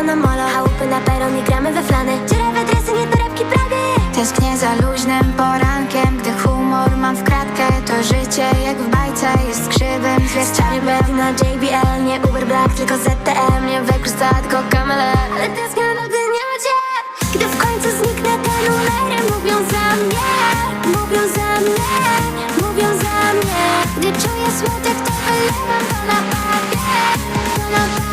samo na molo A na peron i gramy we flany. Dziurawe dresy, nie torebki, prawie. Tęsknię za luźnym porankiem. Gdy humor mam w kratkę To życie jak w bajce. Jest krzywym zwiastunem Stary na JBL, nie Uber Black, tylko ZTM Nie wykorzysta tylko kamelę Ale tęsknię na dnia gdzie Gdy w końcu zniknę te numery Mówią za mnie, mówią za mnie Mówią za mnie. Gdy czuję smutek, to wylewam to na papier. To na papier.